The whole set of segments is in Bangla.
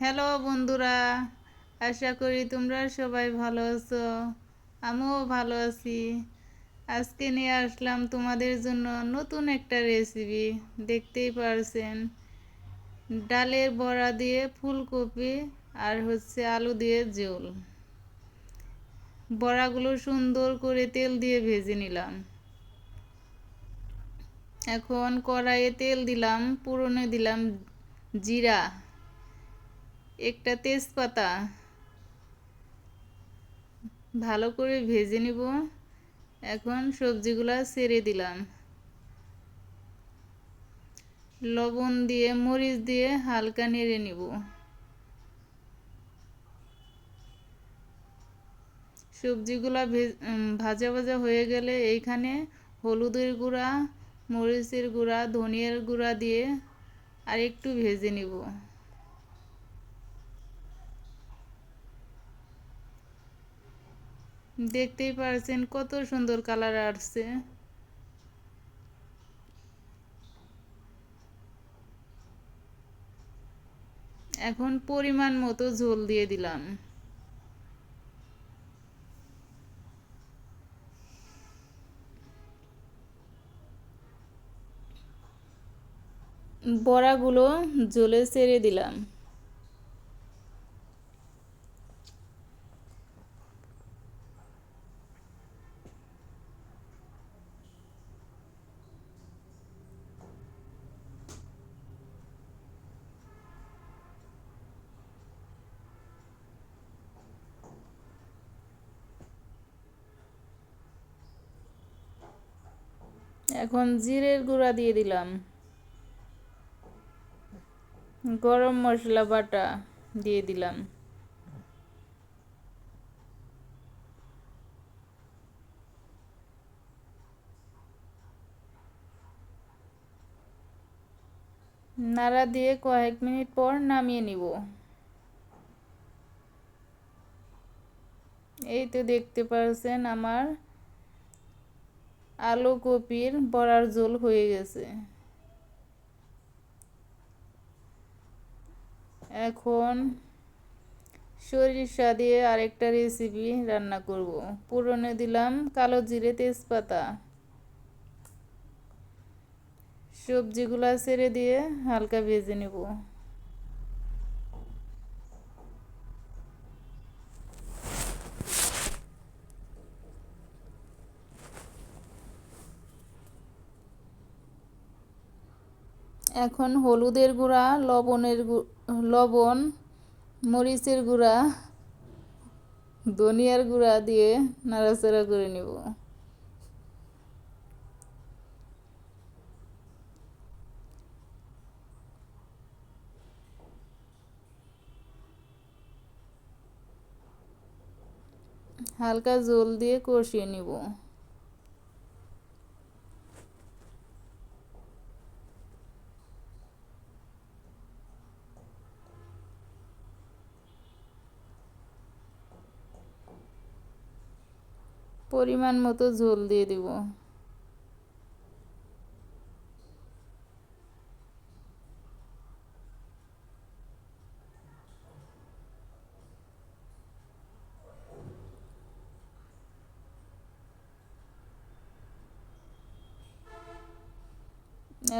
হ্যালো বন্ধুরা, আশা করি তোমরা সবাই ভালো আছো। আমিও ভালো আছি। আজকে নিয়ে আসলাম তোমাদের জন্য নতুন একটা রেসিপি দেখতেই পারছেন। ডালের বড়া দিয়ে ফুলকপি আর হচ্ছে আলু দিয়ে ঝোল। বড়াগুলো সুন্দর করে তেল দিয়ে ভেজে নিলাম। এখন কড়াইয়ে তেল দিলাম পুরনে দিলাম জিরা। একটা তেজপাতা। ভালো করে ভেজে নিব। এখন সবজিগুলো ছেড়ে দিলাম। লবণ দিয়ে, মরিচ দিয়ে হালকা নেড়ে নিব। সবজিগুলো ভাজা ভাজা হয়ে গেলে এইখানে হলুদের গুঁড়া, মরিচের গুঁড়া, ধনিয়ার গুঁড়া দিয়ে আর একটু ভেজে নিব। দেখতেই পারছেন কত সুন্দর কালার আসছে। এখন পরিমাণ মতো ঝোল দিয়ে দিলাম। বড়াগুলো জলে ছেড়ে দিলাম। এখন জিরের গুঁড়া দিয়ে দিলাম। গরম মশলা বাটা দিয়ে দিলাম। নাড়া দিয়ে কয়েক মিনিট পর নামিয়ে নিব। এই তো দেখতে পাচ্ছেন আমার আলু কপির বড়ার ঝোল হয়ে গেছে। এখন সরিষা দিয়ে আরেকটা রেসিপি রান্না করব। পুরনে দিলাম কালো জিরে তেজপাতা। সবজিগুলা ছেড়ে দিয়ে হালকা ভেজে নেব। এখন হলুদের গুঁড়া, লবণের লবণ, মরিচের গুঁড়া, ধনিয়ার গুঁড়া দিয়ে নাড়াচাড়া করে নেব। হালকা জল দিয়ে কষিয়ে নিব। পরিমাণ মতো ঝোল দিয়ে দেব।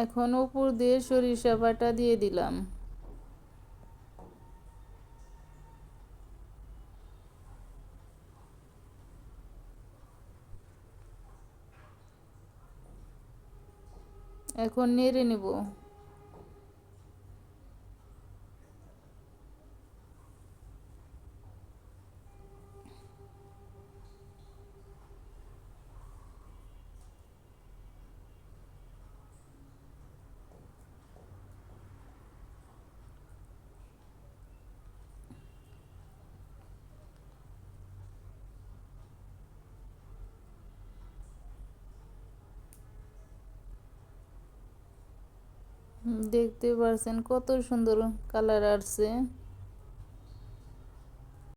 এখন উপর দিয়ে সরিষা বাটা দিয়ে দিলাম। এখন নেড়ে নেব। দেখতে পারছেন কত সুন্দর কালার আসছে।